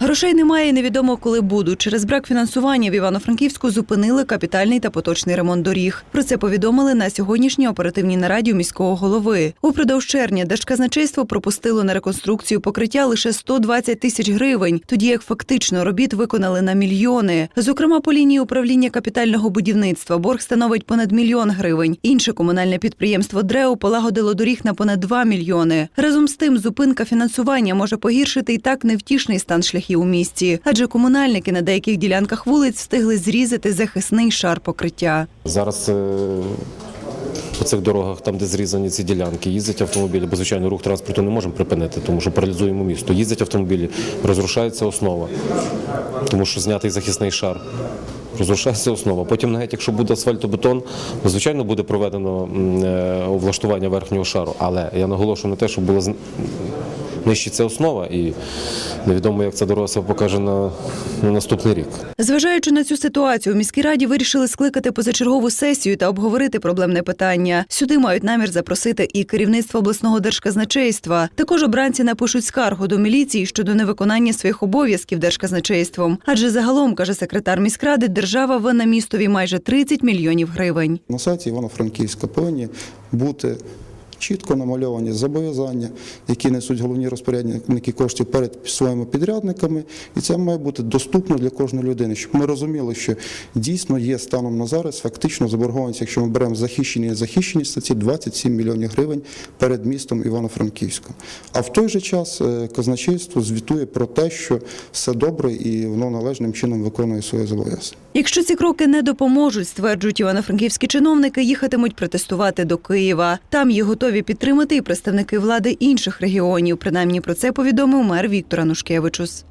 Грошей немає і невідомо, коли будуть. Через брак фінансування в Івано-Франківську зупинили капітальний та поточний ремонт доріг. Про це повідомили на сьогоднішній оперативній нараді у міського голови. Упродовж червня Держказначейство пропустило на реконструкцію покриття лише 120 тисяч гривень, тоді як фактично робіт виконали на мільйони. Зокрема, по лінії управління капітального будівництва борг становить понад мільйон гривень. Інше комунальне підприємство ДРЕУ полагодило доріг на понад 2 мільйони. Разом з тим, зупинка фінансування може погіршити і так невтішний стан шляхів у місті, адже комунальники на деяких ділянках вулиць встигли зрізати захисний шар покриття. Зараз е, по цих дорогах, там, де зрізані ці ділянки, їздять автомобілі, бо звичайно рух транспорту не можемо припинити, тому що паралізуємо місто. Їздять автомобілі, розрушається основа, тому що знятий захисний шар. Розрушається основа. Потім, навіть якщо буде асфальтобетон, то, звичайно буде проведено е, влаштування верхнього шару. Але я наголошую на те, що була з- нищиться основа, і невідомо, як ця дорога себе покаже на, на наступний рік. Зважаючи на цю ситуацію, у міській раді вирішили скликати позачергову сесію та обговорити проблемне питання. Сюди мають намір запросити і керівництво обласного держказначейства. Також обранці напишуть скаргу до міліції щодо невиконання своїх обов'язків держказначейством. Адже загалом, каже секретар міськради, держава винна містові майже 30 мільйонів гривень. На сайті Івано-Франківська повинні бути чітко намальовані зобов'язання, які несуть головні розпорядники коштів перед своїми підрядниками, і це має бути доступно для кожної людини, щоб ми розуміли, що дійсно є станом на зараз фактично заборгованість, якщо ми беремо захищені і захищені статті 27 мільйонів гривень перед містом Івано-Франківськом. А в той же час е, казначейство звітує про те, що все добре і воно належним чином виконує своє зобов'язання. Якщо ці кроки не допоможуть, стверджують івано-франківські чиновники, їхатимуть протестувати до Києва. Там їх готові підтримати і представники влади інших регіонів. Принаймні про це повідомив мер Віктор Анушкевичус.